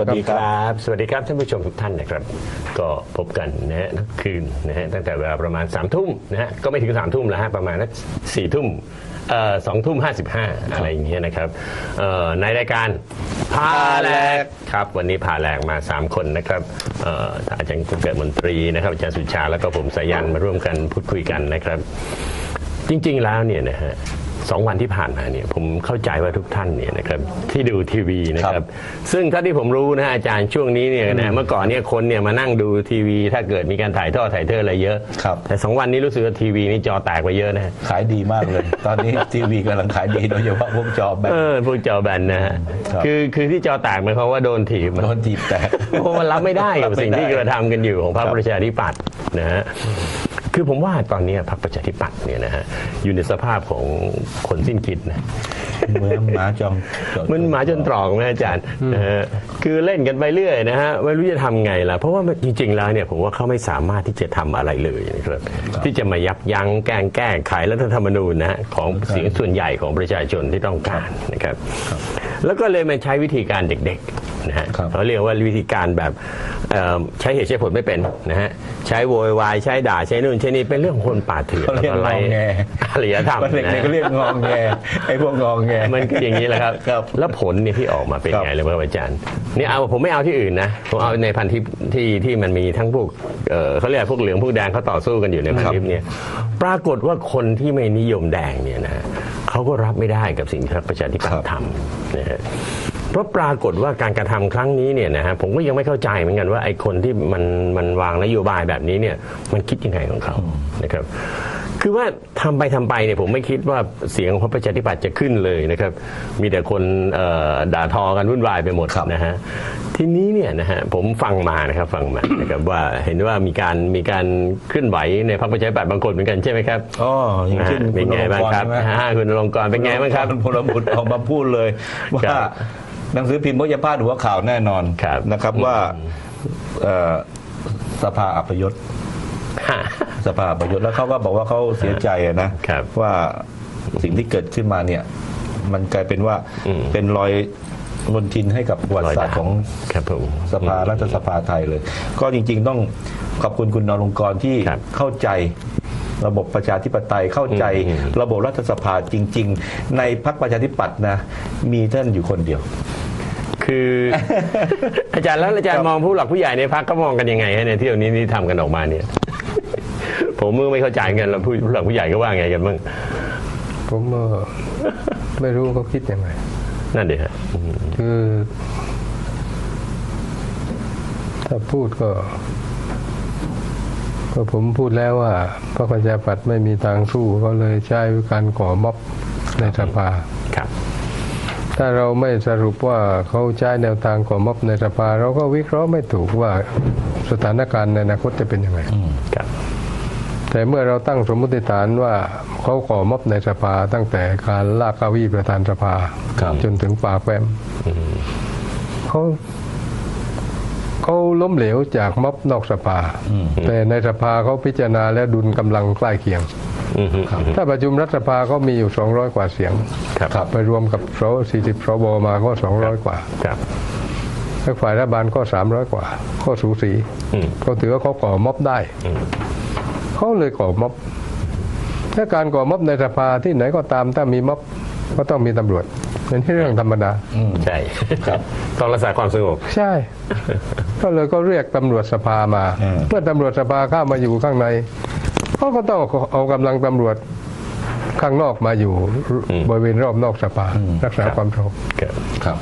วัสดีครับ สวัสดีครับท่านผู้ชมทุกท่านนะครับ ก็พบกันนะฮะทุกคืนนะฮะตั้งแต่เวลาประมาณ3ามทุ่มนะฮะก็ไม่ถึง3ามทุ่มแล้วฮะประมาณนักสี่ทุ่มสองทุ่มห้าสิบห้าอะไรอย่างเงี้ยนะครับในรายการพาแหลกครับ วันนี้พาแหลกมา 3 คนนะครับเอ่ออาจารย์เกิดมนตรีนะครับอาจารย์สุชาแล้วก็ผมสายันมาร่วมกันพูดคุยกันนะครับ จริง ๆ แล้วเนี่ยนะฮะ สองวันที่ผ่านมาเนี่ยผมเข้าใจว่าทุกท่านเนี่ยนะครับที่ดูทีวีนะคครัรับบซึ่งถ้าที่ผมรู้นะฮะอาจารย์ช่วงนี้เนี่ยนะเมื่อก่อนเนี่ยคนเนี่ยมานั่งดูทีวี ถ้าเกิดมีการถ่ายทอดถ่ายเทอดอะไรเยอะ ครับ แต่สองวันนี้รู้สึกว่าทีวีนี่จอแตกไปเยอะนะฮะขายดีมากเลย ตอนนี้ทีวีกำลังขายดีโดยเฉพาะพวกจอแบนเออพวกจอแบนนะฮะครับคือคือที่จอแตกหมายความว่าโดนถีบโดนทีบแตกเพราะมันรับไม่ได้กับสิ่งที่กระทำกันอยู่ของพรรคครับประชาธิปัตย์นะฮะ คือผมว่าตอนนี้พรรคประชาธิปัตย์เนี่ยนะฮะอยู่ในสภาพของคนสิ้นคิดนะเหมือนหมาจอมจอมันหมาจนตรอกนะอาจารย์นะฮะคือเล่นกันไปเรื่อยนะฮะไม่รู้จะทำไงล่ะเพราะว่าจริงๆแล้วเนี่ยผมว่าเขาไม่สามารถที่จะทำอะไรเลยนะครับที่จะมายับยั้งแกล้งแก้ไขรัฐธรรมนูญนะฮะของเสียงส่วนใหญ่ของประชาชนที่ต้องการนะครับ แล้วก็เลยมาใช้วิธีการเด็กๆ นะฮะครับ เขาเรียกว่าวิธีการแบบเอ่อใช้เหตุใช้ผลไม่เป็นนะฮะใช้โวยวายใช้ด่าใช้นู่นใช้นี่เป็นเรื่องของคนป่าเถื่อนเขาเรียกแล้วงอแงอารยธรรมเด็กนะๆก็เรียกงองแงไอ้พวกงองแง มันก็อย่างนี้แหละครับ ครับแล้วผลเนี่ยที่ออกมาเป็นครับไงเลยครับอาจารย์นี่เอาผมไม่เอาที่อื่นนะ ผมเอาในพันทิปที่ที่มันมีทั้งพวกเอ่อเขาเรียกพวกเหลืองพวกแดงเขาต่อสู้กันอยู่ในพันทิปเนี่ยปรากฏว่าคนที่ไม่นิยมแดงเนี่ยนะเขาก็รับไม่ได้กับสิ่งที่พรรคประชาธิปัตย์ทำนะฮะ เพราะปรากฏว่าการกระทำครั้งนี้เนี่ยนะฮะผมก็ยังไม่เข้าใจเหมือนกันว่าไอ้คนที่มันมันวางนโยบายแบบนี้เนี่ยมันคิดยังไงของเขานะครับคือว่าทำไปทำไปเนี่ยผมไม่คิดว่าเสียงของพรรคประชาธิปัตย์จะขึ้นเลยนะครับ มีแต่คนเอ่อด่าทอกันวุ่นวายไปหมดครับนะฮะทีนี้เนี่ยนะฮะผมฟังมานะครับฟังมานะครับว่าเห็นว่ามีการมีการเคลื่อนไหวในพรรคประชาธิปัตย์บางคนเหมือนกันใช่ไหมครับอ๋ออย่างเช่นเป็นไงบ้างครับณอลงกรณ์ใช่ไหมฮะคุณอลงกรณ์เป็นไงบ้างครับพลบุตรออกมาพูดเลยครัว่าบ หนังสือพิมพ์มยพาดหัวข่าวแน่นอนครับนะครับว่าเอ่อสภาอัปยศสภาพประยุทธ์แล้วเขาก็บอกว่าเขาเสียใจอะนะครับว่าสิ่งที่เกิดขึ้นมาเนี่ย มันกลายเป็นว่าอืมเป็นรอยมนทินให้กับประวัติศาสตร์ของครับผมสภารัฐสภาไทยเลย ก็จริง ๆ ต้องขอบคุณคุณนรงค์กรที่ครับเข้าใจระบบประชาธิปไตยเข้าใจอืมระบบรัฐสภาจริง ๆ ในพรรคประชาธิปัตย์นะ มีท่านอยู่คนเดียว คือ อาจารย์แล้วอาจารครัย์บมองผู้หลักผู้ใหญ่ในพักก็มองกันยังไงฮะเนี่ยที่เดี๋ยวนี้นี่ทำกันออกมาเนี่ย ผมมือไม่เข้าใจกันแล้วผู้ผู้หลักผู้ใหญ่ก็ว่าไงกันบ้างผมเอ่อไม่รู้เขาคิดยังไงนั่นเดีฮะอืมคือ ถ้าพูดก็ ก็ผมพูดแล้วว่าพระประชาปัตย์ไม่มีทางสู้ก็เลยใช้การก่อม็อบในสภาครับ ถ้าเราไม่สรุปว่าเขาใช้แนวทางก่อม็อบในสภา เราก็วิเคราะห์ไม่ถูกว่าสถานการณ์ในอนาคตจะเป็นยังไงครับแต่เมื่อเราตั้งสมมติฐานว่าเขาก่อม็อบในสภาตั้งแต่การลากเก้าอี้ประธานสภาครับจนถึงปากแวมเขาเขาล้มเหลวจากม็อบนอกสภา แต่ในสภาเขาพิจารณาและดุลกำลังใกล้เคียงอืมฮึ ถ้าประชุมรัฐสภาก็มีอยู่ 200 กว่าเสียงครับไปรวมกับส40สวมาก็ 200 กว่าครับแล้วฝ่ายรัฐบาลก็ 300 กว่า ก็สูสีอืมเขาถือว่าเขาก่อม็อบได้อืมเขาเลยก่อม็อบถ้าการก่อม็อบในสภาที่ไหนก็ตามถ้ามีม็อบก็ต้องมีตำรวจเป็นที่เรื่องธรรมดาใช่ครับต้องรักษาความสงบใช่ ก็เลยก็เรียกตำรวจสภามาอืมเมื่อตำรวจสภาเข้ามาอยู่ข้างใน เขาก็ต้องเอากำลังตำรวจข้างนอกมาอยู่อืมบริเวณรอบนอกสภารักษาความสงบครับครับ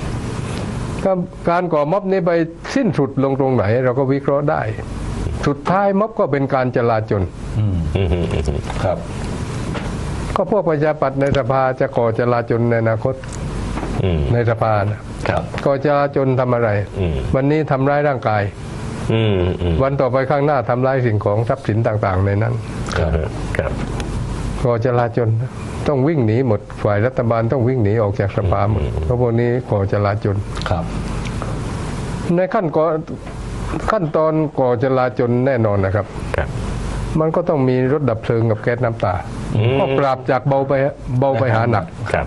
ถ้าการก่อม็อบนี้ไปสิ้นสุดลงตรงไหน เราก็วิเคราะห์ได้ สุดท้ายม็อบก็เป็นการจลาจลอืมอืมฮึอืมฮึครับ ก็พวกประชาปัตย์ในสภาจะก่อจลาจลในอนาคตอืมในสภานะครับก่อจลาจลทำอะไรอืมวันนี้ทำร้ายร่างกายอืมอืม วันต่อไปข้างหน้าทำร้ายสิ่งของทรัพย์สินต่างๆ ในนั้นครับครับก่อจลาจลต้องวิ่งหนีหมดฝ่ายรัฐบาลต้องวิ่งหนีออกจากสภาหมดเพราะพวกนี้ก่อจลาจลครับ ในขั้นก่อขั้นตอนก่อจลาจลแน่นอนนะครับครับมันก็ต้องมีรถดับเพลิงกับแก๊สน้ำตาอืมก็ปราบจากเบาไปเบาไปหาหนักครับ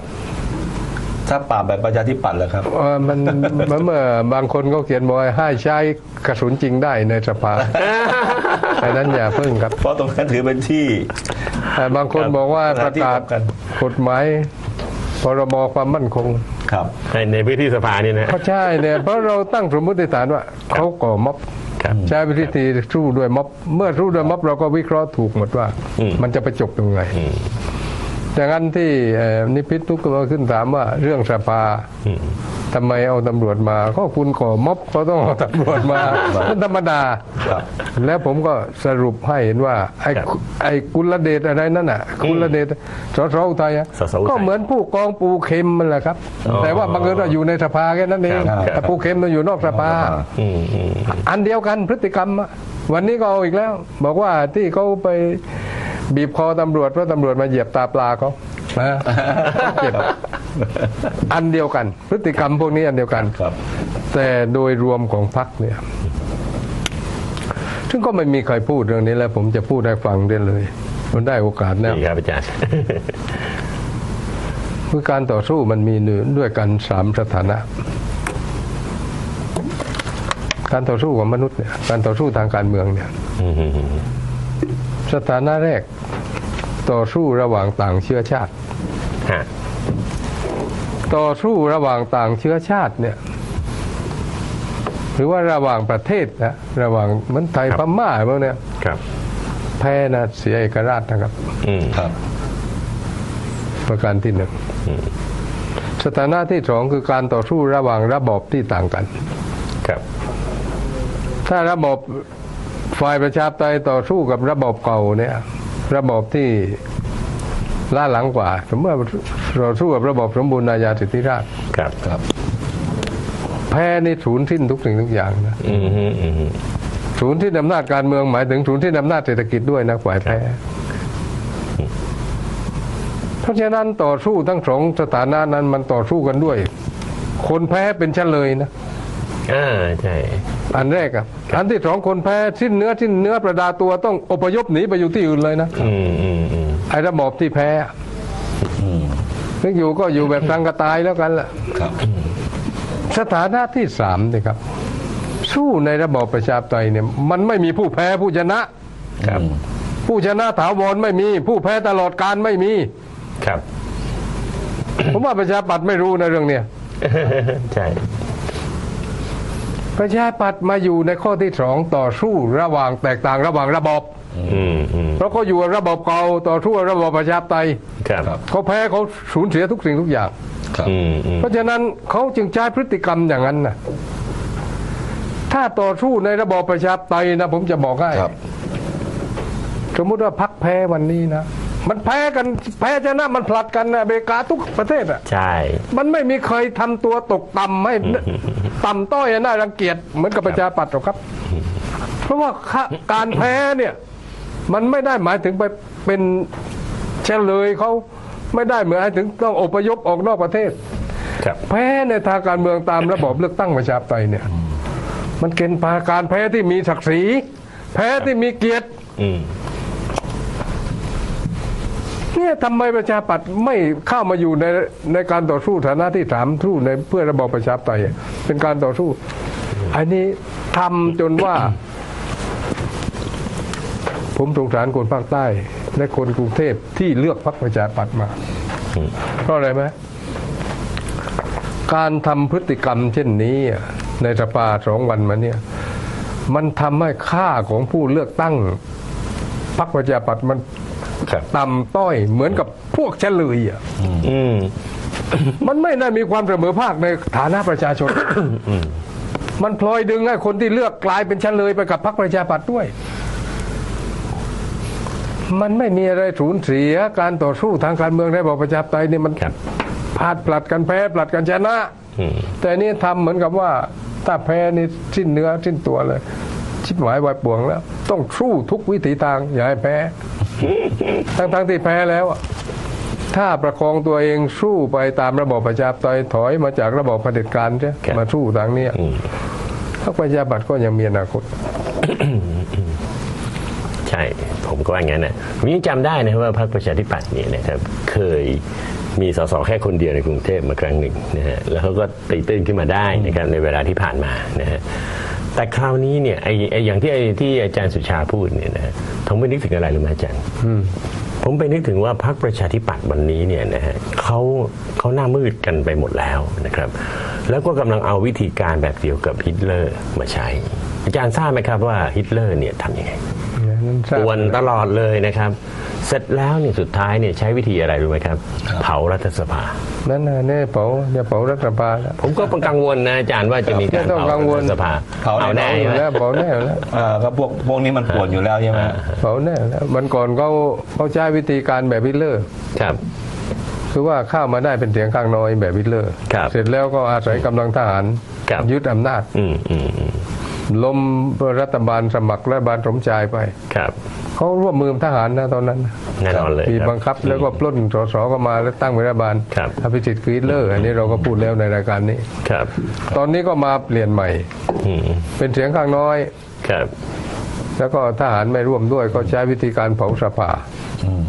ถ้าปราบแบบประชาธิปัตย์เหรอครับ เอ่อมันมันเมื่อบางคนก็เขียนบอกว่าให้ใช้กระสุนจริงได้ในสภาอันนั้นอย่าเพิ่งครับเพราะตรงนั้นถือเป็นที่แต่บางคนบอกว่าประกาศที่สำคัญกฎหมายพรบความมั่นคงครับ ในในพื้นที่สภานี่นะ ก็ใช่เนี่ยเพราะเราตั้งสมมติฐานว่าเขาก่อม็อบครับ ใช้วิธีสู้ด้วยม็อบเมื่อสู้ด้วยม็อบเราก็วิเคราะห์ถูกหมดว่าอืมมันจะไปจบตรงไหน ดังนั้นที่เอ่อนิพิษทุกคนก็ขึ้นถามว่าเรื่องสภาอืมทำไมเอาตำรวจมา ก็คุณก่อม็อบก็ต้องเอาตำรวจมามันธรรมดาครับแล้วผมก็สรุปให้เห็นว่า ไอ้ครับไอ้กุลเดชอะไรนั่นน่ะกุลเดชสสอุทัยอะสสอุทัยก็เหมือนผู้กองปูเข็มมันแหละครับอ๋อแต่ว่าบังเอิญว่าอยู่ในสภาแค่นั้นเองครับแต่ปูเข็มมันอยู่นอกสภาอืมอืมอันเดียวกันพฤติกรรมอะวันนี้ก็เอาอีกแล้ว บอกว่าที่เขาไป บีบคอตำรวจเพราะตำรวจมาเหยียบตาปลาเขานะเจ็บอันเดียวกัน พฤติกรรมพวกนี้อันเดียวกันครับ แต่โดยรวมของพรรคเนี่ยซึ่งก็ไม่มีใครพูดเรื่องนี้แล้ว ผมจะพูดให้ฟังได้เลย มันได้โอกาสแล้วดีครับอาจารย์คือการต่อสู้มันมีหนึ่งด้วยกันสามสถานะ การต่อสู้ของมนุษย์เนี่ย การต่อสู้ทางการเมืองเนี่ยอืมอืมอืม สถานะแรกต่อสู้ระหว่างต่างเชื้อชาติ ฮะ ต่อสู้ระหว่างต่างเชื้อชาติเนี่ย หรือว่าระหว่างประเทศนะระหว่างเหมือนไทยพม่าพวกเนี้ยครับ แพ้นะเสียเอกราชนะครับ อืม ครับ ประการที่หนึ่งสถานะที่สองคือการต่อสู้ระหว่างระบอบที่ต่างกัน ครับ ถ้าระบบ ฝ่ายประชาธิปไตยต่อสู้กับระบบเก่าเนี่ยระบบที่ล้าหลังกว่า สมมติว่าเราสู้กับระบบสมบูรณาญาสิทธิราชย์ครับครับ แพ้นี่ศูนย์สิ้นทุกสิ่งทุกอย่างนะอืมอืมอืมศูนย์ที่อำนาจการเมืองหมายถึงศูนย์ที่อำนาจเศรษฐกิจด้วยนะฝ่ายแพ้เพราะฉะนั้นต่อสู้ทั้งสองสถานะนั้นมันต่อสู้กันด้วย คนแพ้เป็นเฉลยนะอ่าใช่ อันแรกอะอันที่สองคนแพ้สิ้นเนื้อสิ้นเนื้อประดาตัวต้องอพยพหนีไปอยู่ที่อื่นเลยนะอืมอืมอืมไอ้ระบอบที่แพ้อะอืมนึกอยู่ก็อยู่แบบทางกระตายแล้วกันล่ะครับสถานะที่สามนี่ครับ สู้ในระบอบประชาธิปไตยเนี่ย มันไม่มีผู้แพ้ผู้ชนะครับ ผู้ชนะถาวรไม่มี ผู้แพ้ตลอดการไม่มี ครับ ผมว่าประชาปัตย์ไม่รู้ในะเรื่องเนี้ยใช่ ประชาปัตย์มาอยู่ในข้อที่สองต่อสู้ระหว่างแตกต่างระหว่างระบอบอืมอืมเพราะเขาอยู่กับระบอบเก่าต่อสู้กับระบอบประชาธิปไตยครับครับเขาแพ้เขาสูญเสียทุกสิ่งทุกอย่าง ครับอืมอืมเพราะฉะนั้นเขาจึงใช้พฤติกรรมอย่างนั้นนะถ้าต่อสู้ในระบอบประชาธิปไตยนะผมจะบอกให้ครับ สมมุติว่าพักแพ้วันนี้นะ มันแพ้กันแพ้ชนะมันผลัดกันนะอเมริกาทุกประเทศอะใช่ มันไม่มีใครทำตัวตกต่ำให้ ต่ำต้อยน่ารังเกียจเหมือนกับประชาปัตย์หรอกครับ เพราะว่าค่าการแพ้เนี่ย มันไม่ได้หมายถึงไปเป็นเฉลยเขาไม่ได้หมายถึงต้องอพยพออกนอกประเทศ ครับ แพ้ในทางการเมืองตามระบอบเลือกตั้งประชาธิปไตยเนี่ย มันเป็นปาการแพ้ที่มีศักดิ์ศรี แพ้ที่มีเกียรติ อืม เนี่ยทำไมประชาปัตย์ไม่เข้ามาอยู่ในในการต่อสู้ฐานะที่สามสู้ในเพื่อระบอบประชาธิปไตยเป็นการต่อสู้ อันนี้ทำจนว่า ผมสงสารคนภาคใต้ และคนกรุงเทพที่เลือกพรรคประชาปัตย์มาเพราะอะไรไหมการทำพฤติกรรมเช่นนี้ในสภาสองวันมาเนี่ย มันทำให้ค่าของผู้เลือกตั้งพรรคประชาปัตย์มัน ครับต่ำต้อยเหมือนกับพวกเฉลยอะอืมมันไม่ได้มีความเสมอภาคในฐานะประชาชน มันพลอยดึงให้คนที่เลือกกลายเป็นเฉลยไปกับพรรคประชาธิปัตย์ด้วย มันไม่มีอะไรสูญเสียการต่อสู้ทางการเมืองในระบอบประชาธิปไตยเนี่ยมันครับพลาดผลัดกันแพ้ผลัดกันชนะอืมแต่นี่ทำเหมือนกับว่าถ้าแพ้นี่สิ้นเนื้อสิ้นตัวเลย ชิบหายวายป่วงแล้ว ต้องสู้ทุกวิถีทางอย่าให้แพ้ ทั้งๆที่แพ้แล้วอะถ้าประคองตัวเองสู้ไปตามระบอบประชาธิปไตยถอยมาจากระบอบเผด็จการใช่ครับมาสู้ทางเนี้ยอืมพรรคประชาธิปัตย์ก็ยังมีอนาคต ใช่ ผมก็ว่าอย่างนั้นนะผมยังจำได้นะว่าพรรคประชาธิปัตย์เนี่ยนะครับ เคยมีสสแค่คนเดียวในกรุงเทพมาครั้งหนึ่งนะฮะแล้วเขาก็ตีตื้นขึ้นมาได้นะครับในเวลาที่ผ่านมานะฮะ แต่คราวนี้เนี่ยไอ้ไอ้อย่างที่ไอ้ที่อาจารย์สุชาพูดเนี่ยนะฮะผมไปนึกถึงอะไรรู้ไหมอาจารย์ผมไปนึกถึงว่าพรรคประชาธิปัตย์วันนี้เนี่ยนะฮะเขาเขาหน้ามืดกันไปหมดแล้วนะครับ แล้วก็กำลังเอาวิธีการแบบเดียวกับฮิตเลอร์มาใช้ อาจารย์ทราบไหมครับว่าฮิตเลอร์เนี่ยทำยังไงนั้นทราบ ป่วนตลอดเลยนะครับ เสร็จแล้วเนี่ยสุดท้ายเนี่ยใช้วิธีอะไรรู้ไหมครับ เผารัฐสภา นั่นน่ะเนี่ยเผาเนี่ยเผารัฐบาลแล้วผมก็กังวลนะอาจารย์ว่าจะมีการไม่ต้องเผากังวลรัฐสภาเผาเอาแน่เผาอใช่ยู่ไหมแล้วเผาแน่แล้วอ่าก็พวกพวกนี้มันปวดอยู่แล้วใช่ไหมเผาแน่แล้วมันก่อนเขาเขาใช้วิธีการแบบฮิตเลอร์ครับคือว่าเข้ามาได้เป็นเสียงข้างน้อยแบบฮิตเลอร์ครับเสร็จแล้วก็อาศัยกำลังทหารครับยึดอำนาจอืมอืมอืม ล้มรัฐบาลสมัครรัฐบาลสมชายไปครับเขาร่วมมือกับทหารนะตอนนั้นแน่นอนเลยมีครับบังคับแล้วก็ปล้นสสก็มาแล้วตั้งเป็นรัฐบาลครับอภิสิทธิ์คือฮิตเลอร์อันนี้เราก็พูดแล้วในรายการนี้ครับ ตอนนี้ก็มาเปลี่ยนใหม่อืมเป็นเสียงข้างน้อยครับ แล้วก็ทหารไม่ร่วมด้วยก็ใช้วิธีการเผาสภา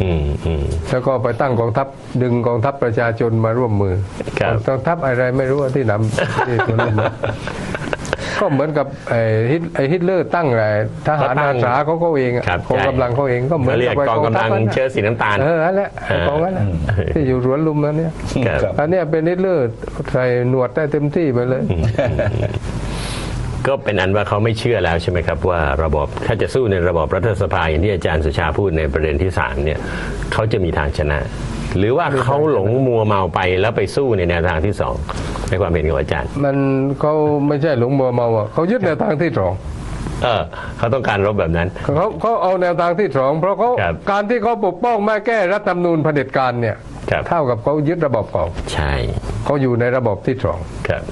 อืมอืมแล้วก็ไปตั้งกองทัพดึงกองทัพประชาชนมาร่วมมือครับกองทัพอะไรไม่รู้ว่าที่นำที่ตัวนั้นนะ ก็เหมือนกับไอ้ฮิตไอ้ฮิตเลอร์ตั้งไอ้ทหารอาสาเขาก็เองอะครับกองกำลังเขาเองก็เหมือนเขาเรียกไกองกำลังทัพนั้นน่ะเชื้อสีน้ำตาล เออนั่นแหละไอ้กองนั้นน่ะที่อยู่สวนลุมนั่นเนี่ย ครับ ครับ อันเนี้ยเป็นฮิตเลอร์ใส่หนวดได้เต็มที่ไปเลย ก็เป็นอันว่าเขาไม่เชื่อแล้วใช่ไหมครับ ว่าระบบถ้าจะสู้ในระบบรัฐสภาอย่างที่อาจารย์สุชาพูดในประเด็นที่สามเนี่ยเขาจะมีทางชนะ หรือว่าเขาหลงมัวเมาไปแล้วไปสู้ในแนวทางที่สองในความเห็นของอาจารย์ มันเขาไม่ใช่หลงมัวเมาอะเขายึดแนวทางที่สองเออเขาต้องการรบแบบนั้นเขาเขาเอาแนวทางที่สองเพราะเขาครับการที่เขาปกป้องไม่แก้รัฐธรรมนูญเผด็จการเนี่ยครับเท่ากับเขายึดระบบเก่าใช่เขาอยู่ในระบบที่สองครับ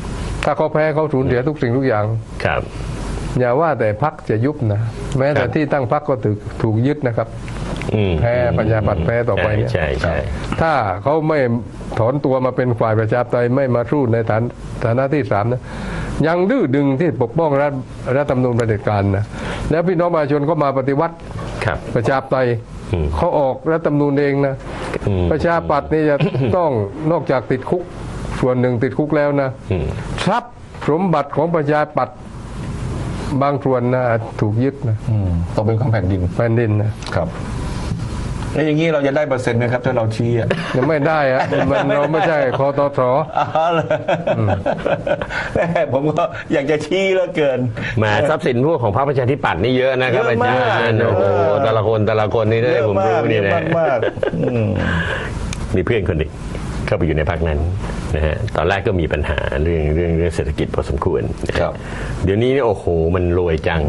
ถ้าเขาแพ้เขาสูญเสียทุกสิ่งทุกอย่างครับอย่าว่าแต่พักจะยุบนะ แม้แต่ครับที่ตั้งพักก็ถูกถูกยึดนะครับ อืมแพ้ปัญญาปัตย์แพ้ต่อไปเนี่ยใช่ใช่ ถ้าเขาไม่ถอนตัวมาเป็นฝ่ายประชาธิปไตยไม่มาสู้ในฐานฐานะที่สามนะยังดื้อดึงที่ปกป้องรัฐรัฐธรรมนูญเผด็จการนะแล้วพี่น้องประชาชนก็มาปฏิวัติครับ ประชาธิปไตยอืม เขาออกรัฐธรรมนูญเองนะ อืม ประชาปัตย์นี่จะ ต้องนอกจากติดคุก ส่วนหนึ่งติดคุกแล้วนะอืม ทรัพย์สมบัติของประชาปัตย์บางส่วนนะถูกยึดนะอืมตกเป็นของแผ่นดินแผ่นดินนะครับ แล้วอย่างนี้เราจะได้เปอร์เซ็นต์ไหมครับถ้าเราชี้อะยังไม่ได้อะมันเราไม่ใช่คอตทอ๋อเหรอแม่ผมก็อยากจะชี้เหลือเกิน แหมาทรัพย์สินพวกของพรรคประชาธิปัตย์นี่เยอะนะครับเยอาอะมากจารย์โอ้โหแต่ละคนแต่ละคนนี่ได้เยอะผมมารู้กเยนี่อะนะมากมากๆอืม มีเพื่อนคนหนึ่ง เข้าไปอยู่ในพักนั้นนะฮะตอนแรกก็มีปัญหาเรื่องเรื่องเรื่องเศรษฐกิจพอสมควรนะฮะครับ เดี๋ยวนี้เนี่ยโอ้โหมันรวยจัง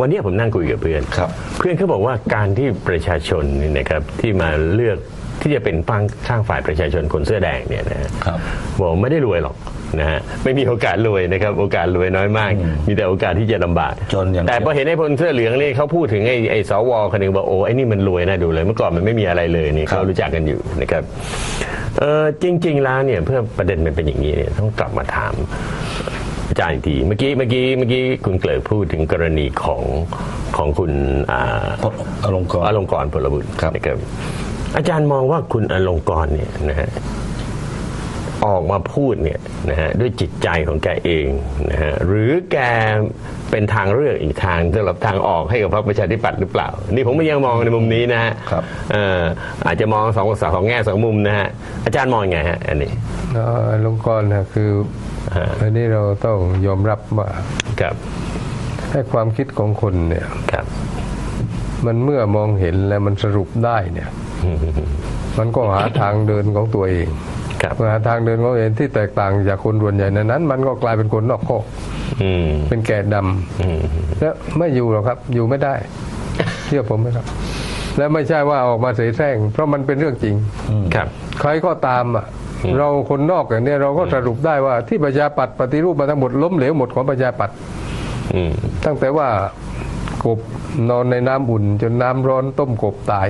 วันนี้ผมนั่งคุยกับเพื่อนครับ เพื่อนเขาบอกว่าการที่ประชาชนนี่นะครับที่มาเลือกที่จะเป็นฟังข้างฝ่ายประชาชนคนเสื้อแดงเนี่ยนะฮะครับบอกไม่ได้รวยหรอก นะฮะไม่มีโอกาสรวยนะครับ โอกาสรวยน้อยมาก มีแต่โอกาสที่จะลำบาก จนอย่างแต่พอเห็นไอ้พลเสื้อเหลืองนี่เขาพูดถึงไอ้ไอ้สวคนหนึ่งบอกโอ้ไอ้นี่มันรวยนะดูเลย เมื่อก่อนมันไม่มีอะไรเลยนี่ครับเขารู้จักกันอยู่นะครับเออจริง ๆ แล้วเนี่ยเพื่อประเด็นมันเป็นอย่างนี้เนี่ยต้องกลับมาถามอาจารย์อีกทีเมื่อกี้เมื่อกี้เมื่อกี้คุณเกลิกพูดถึงกรณีของของคุณอ่าอารมณ์กรอลงกรณ์พลบุตรครับ นะครับอาจารย์มองว่าคุณอลงกรณ์เนี่ยนะฮะ ออกมาพูดเนี่ยนะฮะด้วยจิตใจของแกเองนะฮะหรือแกเป็นทางเลือกอีกทางสำหรับทางออกให้กับพรรคประชาธิปัตย์หรือเปล่า นี่ผมไม่ยังมองในมุมนี้นะฮะครับเอ่ออาจจะมองสองสองแง่สองมุมนะฮะอาจารย์มองยังไงฮะอันนี้แล้วลงกรณ์นะคือฮะอันนี้เราต้องยอมรับว่าครับให้ความคิดของคนเนี่ยครับ มันเมื่อมองเห็นแล้วมันสรุปได้เนี่ย มันก็หาทางเดินของตัวเอง ครับเมื่อหาทางเดินของตัวเองที่แตกต่างจากคนส่วนใหญ่นั้น มันก็กลายเป็นคนนอกข้อกอืมเป็นแกะดำอืมแล้วไม่อยู่หรอกครับ อยู่ไม่ได้เชื่อผมไหมครับ แล้วไม่ใช่ว่าออกมาเสแสร้งเพราะมันเป็นเรื่องจริงครับ ใครก็ตามอะเราคนนอกอย่างเนี้ยเราก็สรุปได้ว่าที่ประชาปัตย์ปฏิรูปมาทั้งหมดล้มเหลวหมดของประชาปัตย์อืมตั้งแต่ว่ากบนอนในน้ำอุ่น จนน้ำร้อนต้มกบตาย